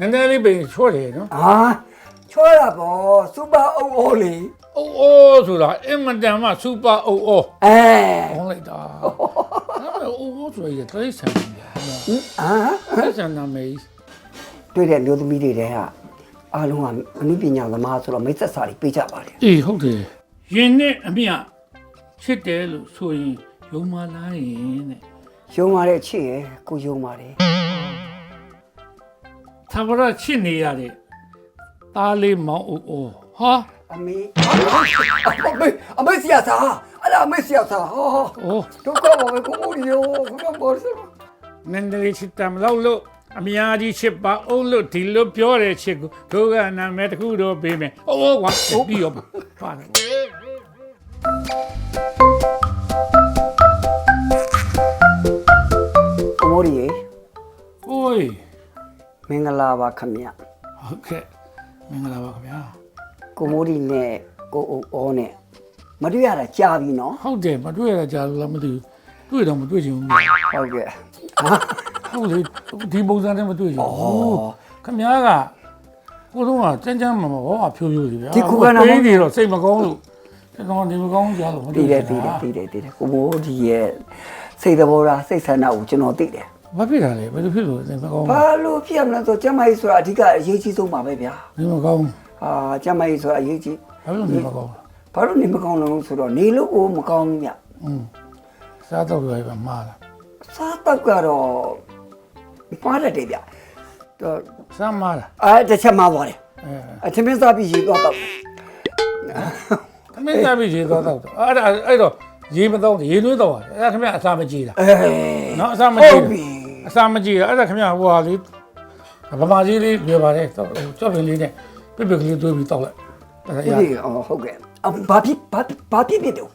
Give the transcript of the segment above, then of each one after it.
နည်းနည်းလေးပင်ချော့တယ်နော်ဟာချောတာပေါ့စူပါအုပ်အိုးလေအိုးအိုးဆိုတာအင်မတန်မှစူပါအိုးအိုးအဲဟောလိုက်တာအဲ့ဒါအိုးအိုးဆိုရတဲ့ဆန်တယ်ဟာတဲ့ဆန်နာမေးတွေ့တဲ့မျိုးသမီးတွေတဲ့ဟာအားလုံးကအနုပညာသမားဆိုတော့မိတ်ဆက်စာတွေပေးကြပါလေအေးဟုတ်တယ်ရင်နဲ့အမြချစ်တယ်လို့ဆိုရင်ယုံမလားရင်တဲ့ယုံပါတဲ့ချစ်ရယ်ကိုယုံပါတယ် သာဝရချစ်နေရတဲ့သားလေးမောင်အိုးအိုးဟာ အမေအမေအမေစီယာသာအဲ့ဒါအမေစီယာသာဟော အိုး ဒုက္ခပါပဲကိုမိုးရီယောခဏပေါ်စမ်း နန္ဒလေးချစ်တမ်းလောက်လို့အများကြီးချစ်ပါအောင်လို့ဒီလိုပြောတဲ့ချစ်ကိုတို့ကနာမည်တစ်ခုတော့ပေးမယ်အိုးကွာပြီးရောပါတယ် ကိုမိုးရီရေ โอ้ย မင်္ဂလာပါခမရဟုတ်ကဲ့မင်္ဂလာပါခင်ဗျာကိုမိုးရီနဲ့ကိုအိုအိုနဲ့မတွေ့ရတာကြာပြီနော်ဟုတ်တယ်မတွေ့ရတာကြာလို့လားမသိဘူးတွေ့တော့မတွေ့ချင်ဘူးဟုတ်ကဲ့ဟာဟုတ်လေဒီပုံစံနဲ့မတွေ့ချင်ဘူးခင်ဗျားကကိုတော့ကစမ်းစမ်းမမဟောဖြိုးဖြိုးကြီးဗျာပေးနေတော့စိတ်မကောင်းလို့ကျွန်တော်ဒီမကောင်းကြလို့မတည်တွေ့တယ်တည်တယ်တည်တယ်တည်တယ်ကိုမိုးဒီရဲ့စိတ်သဘောထားစိတ်ဆန္ဒကိုကျွန်တော်သိတယ် ဘာဖြစ်တာလဲဘယ်လိုဖြစ်လို့စိတ်မကောင်းဘာလို့ဖြစ်ရမလဲဆိုကျမကြီးဆိုတာအဓိကအရေးကြီးဆုံးပါပဲဗျာဒီမကောင်းဟာကျမကြီးဆိုတာအရေးကြီးဘာလို့ဒီမကောင်းဘာလို့နေမကောင်းလို့ဆိုတော့နေလို့ကိုမကောင်းဘူးဗျอืมစားတော့ရပါမှားလားစားတော့ကတော့မှားတတ်တယ်ဗျတော့စားမှားလားအဲတစ်ချက်မှားသွားတယ်အဲအထမင်းစားပြီးရေသွားတော့သမင်းစားပြီးရေတော့တော့အဲ့ဒါအဲ့တော့ရေမတော့ရေသွေးတော့အဲ့ဒါခင်ဗျာအစာမကြည့်တာအဲနော်အစာမဟုကြည့်တ်ပြီ အစာမကြည့်အဲ့ဒါခင်ဗျာဟိုဟာလေးဗမာကြီးလေးပြောပါတယ်တော့ကြောက်ပင်လေးနဲ့ပြပြကလေးတွေးပြီးတောက်လိုက်အဲ့ဒါရဒီအော်ဟုတ်ကဲ့အဘာဖြစ်ဘာဘာဖြစ်ဖြစ်တော့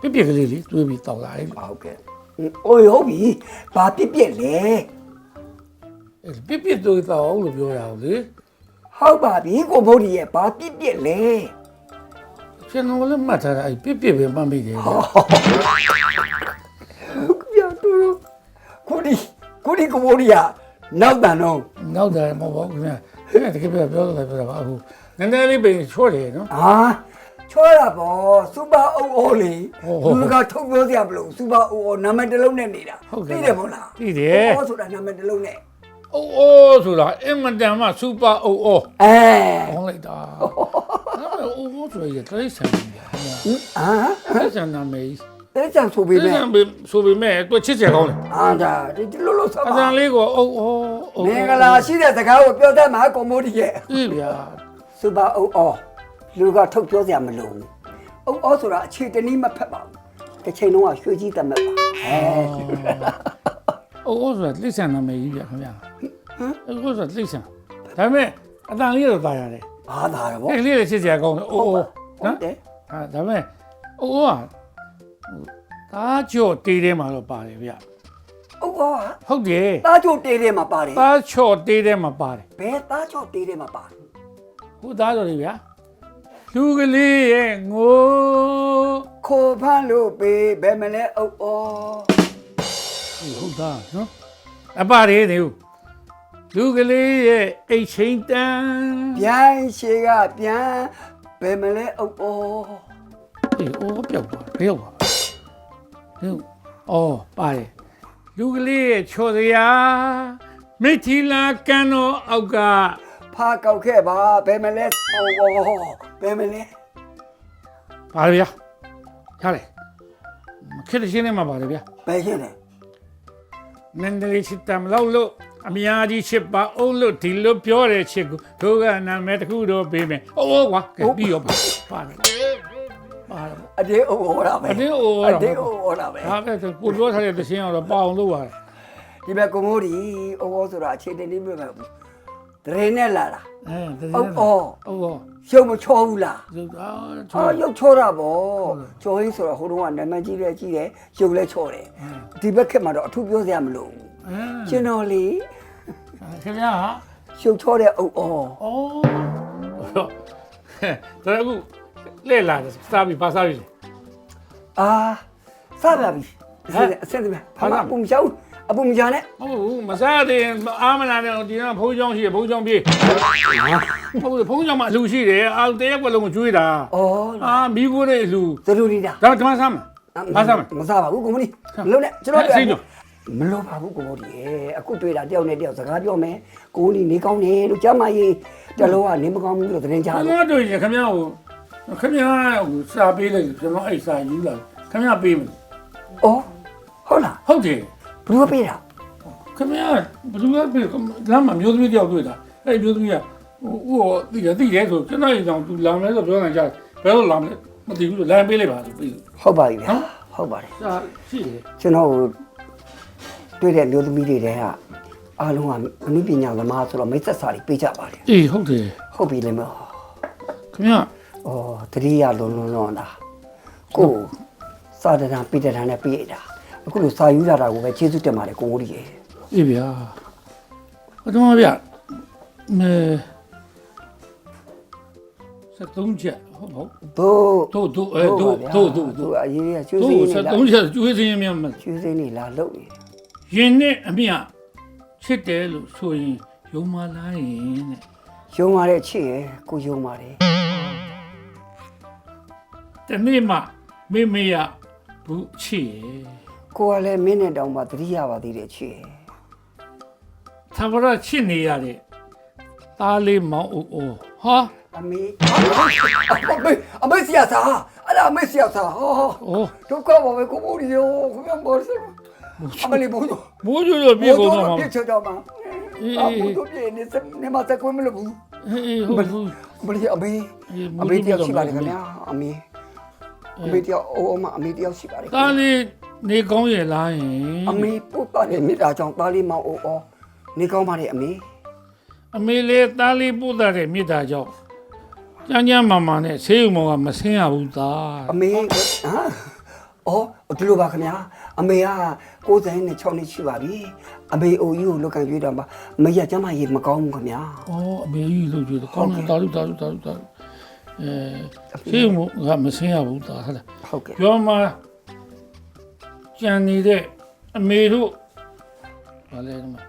ပြပြကလေးလေးတွေးပြီးတောက်လိုက်ဟုတ်ကဲ့အိုးဟုတ်ပြီဘာဖြစ်ဖြစ်လဲအဲ့ပြပြတွေးတောက်လို့ပြောရအောင်လေဟုတ်ပါပြီကိုဘုဒ္ဓရဲ့ဘာဖြစ်ဖြစ်လဲကျွန်တော်လည်းမှတ်ထားတာအဲ့ပြပြပဲမှတ်မိတယ်ဗျာပြတူကို ဒီကိုဒီကိုဘုဒ္ဓရနောက်တန်တော့နောက်တယ်မဟုတ်ဘူးခင်ဗျာအဲ့ဒါတကယ်ပြောပြောလို့ပြောတာပါအခုနည်းနည်းလေးပင်ချော့တယ်နော် ဟာချောတာပေါ့စူပါအိုအိုလေဟုတ်ဟုတ်လူကထုတ်ပြောစရာမလိုစူပါအိုအိုနာမည်တစ်လုံးနဲ့နေတာဟုတ်ကဲ့သိတယ်မဟုတ်လားသိတယ်အိုဆိုတာနာမည်တစ်လုံးနဲ့အိုးအိုးဆိုတာအင်မတန်မှစူပါအိုးအိုးအဲဟောလိုက်တာအဲ့ဒါအိုးအိုးဆိုရတဲ့ဆန်တယ်ဗျာဟာတဲ့ဆန်နာမေး တဲ့ကြောင့်ဆိုပေး တဲ့ မယ် ဆန်ဆိုပေမဲ့သူချစ်စရာကောင်းတယ် အာဒါဒီဒီလိုလိုဆက် အ ပါ တန်လေးကိုအိုးအိုးအိုး မင်္ဂလာရှိတဲ့စကားကိုပြောတတ်မှာကိုမိုးဒီရဲ့ အေးဗျာ စူပါအိုအိုလူကထုတ်ပြောစရာမလိုဘူးအိုအိုဆိုတာအခြေတနည်းမဖက်ပါဘူးတစ်ချိန်လုံးကရွှေကြီးတတ်မဲ့ပါဟဲ အိုးအိုးဆိုတာလိဆန်နာမေးကြီးဗျာခင်ဗျာဟမ်အိုးအိုးဆိုတာလိဆန်ဒါပေမဲ့အတန်လေးတော့ตายရတယ် ဘာသာရဗော အဲ့ကလေးတွေချစ်စရာကောင်းတယ်အိုးအိုး ဟု နော် တ်တယ် ဟာဒါပေမဲ့အိုးအိုးက တားကြော့တေးထဲမှာတော့ပါတယ်ဗျာအိုအိုကဟုတ်တယ်သားချိုတေးထဲမှာပါတယ်တားချော့တေးထဲမှာပါတယ်ဘယ်သားချိုတေးထဲမှာပါတယ်ဟိုသားတော်လေးဗျာလူကလေးရဲ့ငိုခိုဖန်းလို့ပေးဘယ်မလဲအိုအိုဟုတ်သားနော်အပါရေးနေဦးလူကလေးရဲ့အိတ်ချင်းတန်းပြန်ရှေကပြန်ဘယ်မလဲအိုအိုအေးအိုးပြောက်သွားဘယ်ရောက်သွား ဟင်းအော်ပါတယ်လူကလေးရဲ့ချော်စရာမိထီလာကန်တော်အောက်ကဖာကောက်ခဲ့ပါဘယ်မလဲအိုအိုဘယ်မလဲပါလေဗျာရလေခက်တဲ့ရှင်းနေမှာပါလေဗျာဘယ်ရှင်းလဲနန္ဒလေးချစ်တမ်းလောက်လို့အများကြီးချစ်ပါအောင်လို့ဒီလိုပြောတဲ့ချစ်ကိုတို့ကနာမည်တစ်ခုတော့ပေးမယ်။အိုးကွာကဲပြီးရောပါပါ တယ်။ပါတယ်အတေးအိုအိုတာပဲအတင်းအိုးအတော့တေးအိုအိုတာပဲဒါပဲကိုပြောထားတဲ့သင်းအောင်တော့ပအောင်လုပ်ရတယ်ဒီဘက်ကိုမိုးဒီအိုအိုဆိုတာအခြေတင်နေပြပဲဘူးတရင်နဲ့လာတာ။အဲတအိုအိုအိုးဟောရုပ်မချောဘူးလားဇုတ်အာချောအော်ရုပ်ချောတာဗောချောဟင်းဆိုတော့ဟိုတုန်းကနာမည်ကြီးတယ်ကြီးတယ်ရုပ်လည်းချောတယ်ဒီဘက်ခက်မှာတော့အထူးပြောစရာမလိုဘူးအဲကျွန်တော်လေခင်ဗျာဟာရုပ်ချောတဲ့အိုအိုအော်တော့ အခုလဲလာစားပြီပါစားပြီအာစပါပြီအစင်အစင်ဒီဘာမှပုံမရှောက်အပူမကြနဲ့ဟုတ်ဘူးမစားသေးရင်အားမနာနဲ့ဒီကဘုံကြောင်းရှိတယ်ဘုံကြောင်းပြေးဟုတ်တယ်ဘုံကြောင်းမှာအလူရှိတယ်အာတရက်ကွက်လုံးကိုကျွေးတာဩအာမီးကိုယ်တဲ့အလူသလူရီတာဒါဓမ္မဆမ်းမအားဆမ်းမမစားပါဘူးကိုမနီမလို့နဲ့ကျွန်တော်စိတ်တော့မလို့ပါဘူးကိုမို့ဒီရဲ့အခုတွေ့တာတယောက်နဲ့တယောက်စကားပြောမယ်ကိုနီနေကောင်းတယ်လို့ကြားမရေးတလုံးကနေမကောင်းဘူးလို့သတင်းကြားခင်လို့ဗျားတို့ရင်ခင်ဗျားကို ခင်ဗျားကိုစာပေးလိုက်ကျွန်တော်အဲ့စာယူလာခင်ဗျားပေးမယ်ဩဟုတ်လားဟုတ်တယ်ဘယ်လိုပေးတာခင်ဗျားဘယ်သူကပေးလမ်းမှာမျိုးသမီးတယောက်တွေ့တာအဲ့မျိုးသမီးကဟိုဟိုတိရတိရဲဆိုကျွန်တော်ရင်တော့သူလောင်လဲဆိုပြောနေကြဘယ်လိုလောင်လဲမသိဘူးလို့လမ်းပေးလိုက်ပါလို့ပြီးဟုတ်ပါပြီဗျာဟုတ်ပါတယ်စာရှိတယ်ကျွန်တော်တွေ့တဲ့မျိုးသမီးတွေတဲ့ကအားလုံးကအနုပညာသမားဆိုတော့မိတ်ဆက်စာတွေပေးကြပါတယ်အေးဟုတ်တယ်ဟုတ်ပြီလေမဩခင်ဗျား တတိယလုံးလုံးလုံးတာကိုစာတနာပိတ္တနာနဲ့ပေးတာအခုလိုစာယူရတာကိုပဲကျေးဇူးတင်ပါတယ်ကိုမိုးကြီးရေအေးဗျာအတော့ဗျာမဲစက်သုံးချက်ဟုတ်ဟုတ်တို့တို့တို့အဲတို့တို့တို့အရေးရကျွေးတို့စင်းစနေက်လားသုံးချက်ကျွေးစင်းများမကျွေးစင်းနေလားလုပ်နေရင်နဲ့အမြချစ်တယ်လို့ဆိုရင်ယုံမလားရင်တဲ့ရုံပါတဲ့ချစ်ရကိုရုံပါတယ် တနေ့မှမေမေရဘူးချစ်ရကိုကလည်းမင်းနဲ့တောင်မှတတိယပါသေးတယ်ချစ်ရသဘောရချစ်နေရတဲ့သားလေးမောင်အိုအိုဟာအမေအမေအမေစီယာစာအဲ့ဒါအမေစီယာစာဟောအိုးဒုက္ခပါပဲကိုမိုးကြီးရောခင်ဗျာမောစအမလေးဘုံတို့မိုးကြိုလို့ပြေကုန်တော့မှာပြစ်ချတော့မှာအဘုံတို့ပြေနေစနေမှာတက်ခွင့်မလို့ဘူးအေးဟုတ်ဘူးအမလေးအမေအေးအမေတယောက်ရှိပါတယ်ခင်ဗျာအမေ အမေတယောက်အိုးအမအမေတယောက်ရှိပါတယ်သားလေးနေကောင်းရဲ့လားယင်အမေပုတ်ပါတယ်မိသားကြောင့်သားလေးမောင်အိုးအော်နေကောင်းပါတယ်အမေအမေလေးသားလေးပို့တာတဲ့မြစ်တာကြောင့်ကျန်းကျန်းမာမာနဲ့ဆေးရုံမောင်ကမဆင်းရဘူးသားအမေဟမ်အော်ဒီလိုပါခင်ဗျာအမေက96နှစ်ရှိပါပြီအမေအိုကြီးကိုလောက်ကန်ကြွေးတော့မှာအမေရကျမရေမကောင်းဘူးခင်ဗျာ။အော်အမေကြီးလို့ပြောတယ်ကောင်းတယ်တာလူတာလူတာလူတာလူ အဲဆေးရုံမောင်ကမဆင်းရဘူးသားဟုတ်လားဟုတ်ကဲ့ပြောမှကြံနေတဲ့အမေတို့ဘာလဲဒီမှာ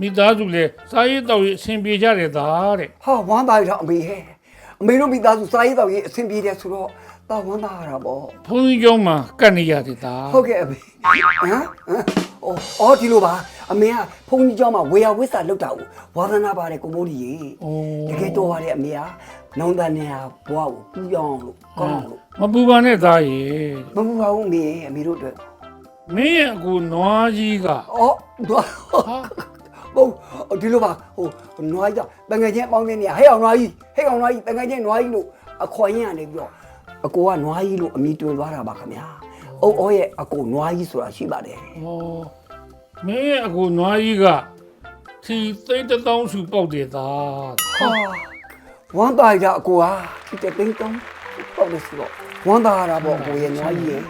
မိသားစုလေစားရေးတောက်ရေးအဆင်ပြေကြတယ်သားတဲ့ဟာဝမ်းပါရအမေဟဲ့အမေတို့မိသားစုစားရေးတော့ရေးအဆင်ပြေတယ်ဆိုတော့တာဝမ်းပါရတာပေါ့ဘုန်းကြီးကျောင်းမှာကတ်နေရတယ်သားဟုတ်ကဲ့အမေဟမ် ဟမ်အော်အော်ဒီလိုပါအမေကဖုန်းကြီးเจ้าမှာဝေယဝိဆာလောက်တာကိုဝါသနာပါတယ်ကိုမိုးကြီးရေ အိုး တကယ်တော်ပါတယ်အမေကနောင်တန်နေဟာဘွားကိုပူရောင်းလို့ကောင်းလို့ မပူပါနဲ့သားရေ မပူပါဘူးအမေအမေတို့အတွက် မင်းရဲ့အကူနွားကြီးက အော်ဘာ ဟာ ဟုတ်ဒီလိုပါဟိုနွားကြီးတငယ်ချင်းပေါင်းတဲ့နေဟဲ့အောင်နွားကြီးဟဲ့အောင်နွားကြီးတငယ်ချင်းနွားကြီးလို့အခွန်ရင်ကနေပြီးတော့အကိုကနွားကြီးလို့အမိတွင်သွားတာပါခင်ဗျာ အုပ်အောရဲ့အကိုနွားကြီးဆိုတာရှိပါတယ်ဩမင်းရဲ့အကူနွားကြီးကထီသိန်းတစ်သောင်းစုပေါက်တယ်သားဟာဝမ်းသားကြအကိုဟာဒီတဲ့သိန်းတုံးပေါ့လို့ဆိုတော့ဝမ်းသားရတာပေါ့အကိုရဲ့နွားကြီးရဲ့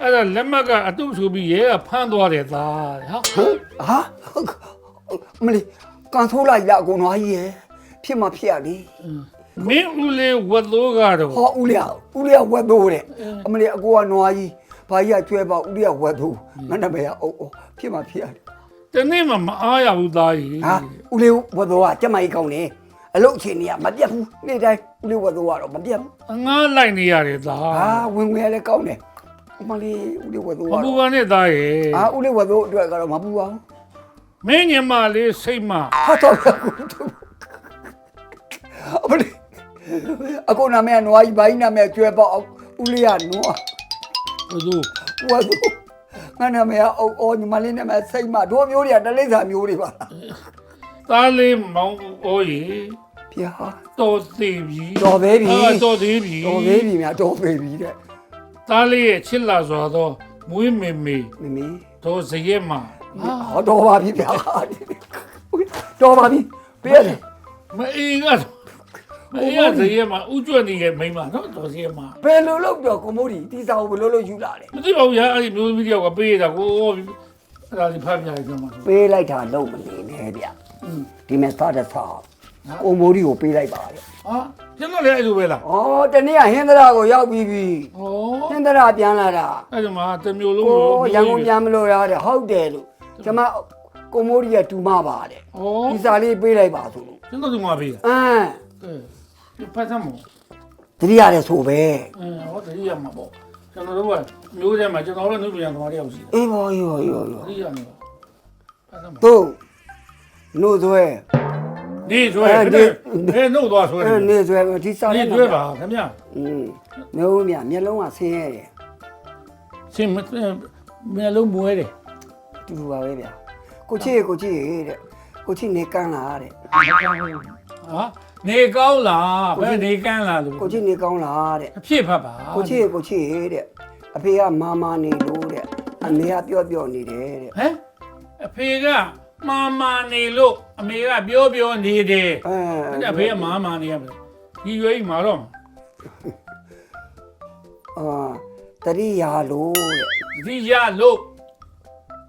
အဲ့ဒါလက်မှတ်ကအတုဆိုပြီးရဲကဖမ်းသွားတယ်သားဟာဟမ်ဟာမလေးကန်ဆိုးလိုက်လာအကိုနွားကြီးရဲ့ဖြစ်မှဖြစ်ရလေမင်းဦးလေးဝတ်သိုးကတော့ဟောဦးလေးဦးလေးဝက်သိုးတဲ့အမလေးအကိုကနွားကြီး ဘာကြီးကကျွဲပါဦးလေးကဝက်သိုးငါနာမည်ကအုပ်အုပ်ဖြစ်မှဖြစ်ရတယ်တနေ့မှမအားရဘူးသားကြီးဟာဦးလေးဝက်သိုးကကြက်မကြီးကောင်းတယ်အလုတ်ချင်နေရမပြတ်ဘူးနေ့တိုင်းဦးလေးဝက်သိုးကတော့မပြတ်ဘူးအငားလိုက်နေရတယ်သားဟာဝင်ဝင်လည်းကောင်းတယ်အမလေးဦးလေးဝက်သိုးမကပူတော့ပါနဲ့သားရဲ့ဟာဦးလေးဝက်သိုးအတွက်ကတော့မပူပါဘူးမင်းညမလေးစိတ်မဟာတော့အမလေးအကိုနာမည်ကနွားကြီးဘာကြီးနာမည်ကျွဲပေါ့ဦးလေးကနွား ဘုသူဝါသူငါနာမည်ကအော်အော်ညီမလေးနာမည်စိတ်မတို့မျိုးတွေကတလိမ့်စာမျိုးတွေပါလားသားလေးမောင်အိုးကြီးဗျာတော်သေးပြီတော်ပဲပြီအာတော်သေးပြီတော်သေးပြီများတော်ပဲပြီတဲ့သားလေးရဲ့ချစ်လာစွာသောမွေးမေမေမမီတော်စရဲမှာဟောတော်ပါပြီဗျာတော်ပါပြီပြရတယ်မအေးကမ အေးကစရဲမှာဥကျွတ်နေရဲ့မိန်းမနော်တော်စရဲမှာဘယ်လိုလုပ်တော့ကိုမိုးဒီတီစာကိုဘယ်လိုလုပ်ယူလာလဲမသိပါဘူးညာအဲ့ဒီမျိုးသမီးတယောက်ကပေးရတာကိုအဲ့ဒါလေးဖတ်ပြရကြမှာဆိုပေးလိုက်တာလုံးမနေနဲ့ဗျဒီမဲ့စားတဲ့စားကိုမိုးဒီကိုပေးလိုက်ပါလေဟာကျွန်တော်လည်းအဲ့လိုပဲလားဩတနေ့ကဟင်းသရာကိုရောက်ပြီးပြီဩဟင်းသရာပြန်လာတာအဲ့ဒီမှာတစ်မျိုးလုံးကိုရန်ကုန်ပြန်မလို့ရတဲ့ဟုတ်တယ်လို့ကျမကိုမိုးရီကတူမပါတဲ့ဩဒီစာလေးပေးလိုက်ပါဆိုလို့ကျွန်တော်တို့မှာပေးတာအမ်ကဲ ဖတ်သမောတတိရတယ်ဆိုပဲအင်းဟောတတိယမှာပေါ့ကျွန်တော်တို့ကမျိုးထဲမှာကျွန်တော်တို့နှုတ်ပြန်သမားတယောက်ရှိတယ်အေးဘောရောရောရောတတိယမှာဖတ်သမောတို့နို့သွဲဒီဆိုရအဲယ်ဒီဘယ်နှုတ်သွားဆိုရအဲယ်နေသွဲဒီစာဒီလေးတွေ့ပါခင်ဗျာอืมမျိုးမြမျက်လုံးကဆင်းရဲတယ်စင်မမျက်လုံးမွဲတယ်တူတူပါပဲဗျာကိုချစ်ကိုချစ်တဲ့ကိုချစ်နေကန်းလာတဲ့ဟာ နေကောင်းလားဘယ်နေကန်းလားလို့ကိုချစ်နေကောင်းလားတဲ့အဖြစ်ဖတ်ပါကိုချစ်ကိုချစ်တဲ့အဖေကမာမာနေလို့တဲ့အမေကပြော့ပြော့နေတယ်တဲ့ဟမ်အဖေကမာမာနေလို့အမေကပြောပြောနေတယ်အဲအဲ့ဒါအဖေကမာမာနေရမလားဒီရွေးမှာတော့အာတတိယာလို့တဲ့ဒီရလို့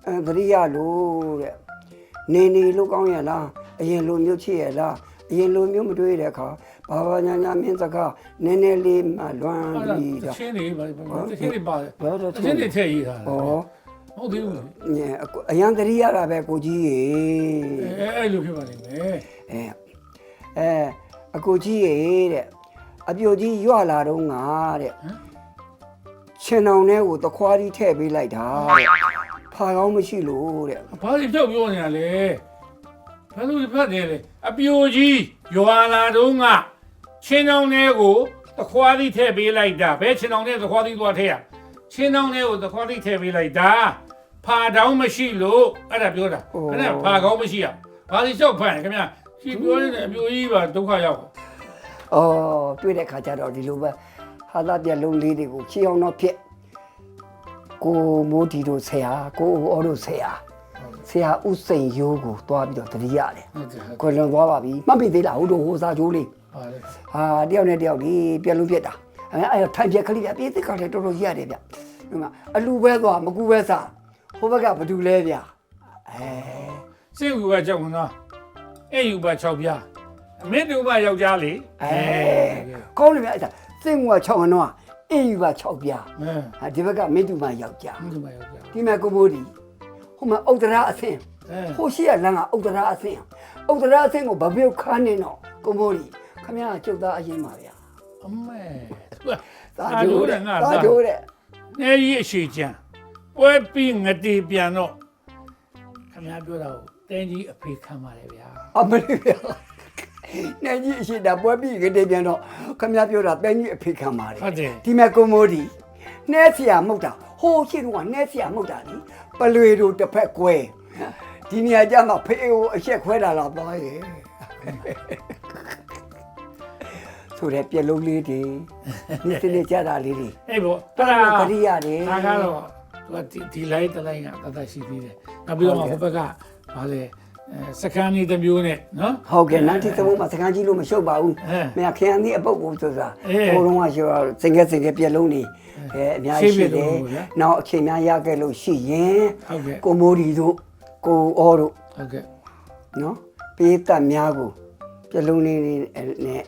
အဲတတိယာလို့တဲ့နေနေလို့ကောင်းရလားအရင်လိုမျိုးချစ်ရလား အရင်လိုမျိုးမတွေ့တဲ့အခါဘာဘာညာညာမင်းစကားနည်းနည်းလေးမှလွမ်းအဲ့ဒါပြီးတော့ချင်းနေပါတချင်းနေပါတယ်ဘာတော့တချင်းနေထည့်ရေးထားဩတာဟုတ်သေးဘူးလေညအရန်တတိယတာပဲကိုကြီးရေအဲအဲ့လိုဖြစ်ပါလိမ့်မယ်အဲအဲအကိုကြီးရေတဲ့အပြိုကြီးရွလာတော့ငါတဲ့ချင်းအောင်ထဲကိုတခွားကြီးထည့်ပေးလိုက်တာတဲ့ဖာကောင်းမရှိလို့တဲ့ဘာလို့ဖြောက်ပြောနေတာလဲ ဘာလို့ဖတ်တယ်လဲအပြိုကြီးရွာလာတော့ကချင်းအောင်ထဲကိုတခွားသီးထည့်ပေးလိုက်တာဘယ်ချင်းအောင်ထဲတခွားသီးသွားထည့်ရချင်းအောင်ထဲကိုတခွားသီးထည့်ပေးလိုက်တာဖာတောင်းမရှိလို့အဲ့ဒါပြောတာအဲ့ဒါဖာကောင်းမရှိရဘာလို့ကြောက်ဖတ်ခင်ဗျာဒီပြောနေတဲ့အပြိုကြီးပါဒုက္ခရောက်။အော်တွေ့တဲ့ခါကျတော့ဒီလိုပဲဟာသာပြက်လုံးလေးတွေကိုချီအောင်တော့ဖြစ်ကိုမိုးဒီတို့ဆရာကိုအော်တို့ဆရာ ဆရာဥစိန်ရိုးကိုတွားပြီးတော့တတိရတယ်ဟုတ်တယ်ဟုတ်။ကိုလွန်သွားပါပြီ။မှတ်မိသေးလားဟုတ်တို့ဟိုစာချိုးလေးပါလေဟာတယောက်နဲ့တယောက်ဒီပြက်လုံးပြက်တာ။အဲအဲ့ထိုင်ပြက်ကလေးပြပြေးသိက္ခာလေးတော်တော်ရတယ်ဗျ။ဒီမှာအလူပဲသွားမကူပဲစားဟိုဘက်ကဘာတူလဲဗျ။အဲစိတ်ကူကကြောက်မလားအဲ့ယူပါ6ပြားအမေတူပါယောက်ျားလေအဲကောင်းတယ်ဗျအဲ့ဒါစိတ်ငွာ6ခဏတော့အင်းယူပါ6ပြားအဲဟာဒီဘက်ကမင်းတူမယောက်ျားမတူပါယောက်ျားဒီမဲ့ကိုမိုးဒီ ဟိုမှာဥဒ္ဒရာအဆင်းအဲဟိုရှိရလမ်းကဥဒ္ဒရာအဆင်းဥဒ္ဒရာအဆင်းကိုဗပြုတ်ခါနေတော့ကိုမိုးဒီခမရကျုပ်သားအရင်ပါဗျာအမေသူကသာကျိုးတဲ့ငါသာသာကျိုးတဲ့နေကြီးအရှိချမ်းပွဲပြီးငတိပြန်တော့ခင်ဗျားပြောတာကိုတင်းကြီးအဖေခံပါလေဗျာအမလေးဗျာနေကြီးအရှိတာပွဲပြီးကြတဲ့ပြန်တော့ခမရပြောတာတိုင်းကြီးအဖေခံပါတယ်ဟုတ်တယ်ဒီမဲ့ကိုမိုးဒီနှဲဆရာမဟုတ်တာ ဟိုရှိတော့ကနှဲဆရာမဟုတ်တာလေပလွေတို့တစ်ဖက်ကွဲဒီနေရာကျမှဖေးကိုအချက်ခွဲတာတော့ပါရဲ့ဆိုတဲ့ပြက်လုံးလေးတွေဒီစနေကြတာလေးတွေအဲ့ပေါ့တော်တော်တရိရတယ်ဒါကတော့သူကဒီဒီလိုက်တလိုက်ကတတ်ရှိသေးတယ်နောက်ပြီးတော့မှဟိုဘက်ကဗာလေအဲ စကန်နေတစ်မျိုးနဲ့နော်ဟုတ်ကဲ့နန်းတီသဘုံမှာစကန်းကြီးလို့မရှုပ်ပါဘူးအဲမင်းခရမ်းသည်အပုတ်ကိုဆိုတာအေးဟိုတုန်းကရှိတော့စင်ကဲစင်ကဲပြက်လုံးတွေအဲအများကြီးရှိတယ်နောက်အချိန်များရခဲ့လို့ရှိရင်ဟုတ်ကဲ့ကိုမိုးဒီတို့ကိုအောတို့ဟုတ်ကဲ့နော်ပေးသက်များကိုပြက်လုံးလေးတွေနဲ့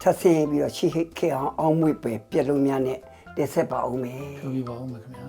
ထပ်ဆင်းပြီးတော့ရှိခဲ့အောင်အောင်းမွေပဲပြက်လုံးများနဲ့တက်ဆက်ပါအောင်မယ်ပြောပြပါဦးမယ်ခင်ဗျာ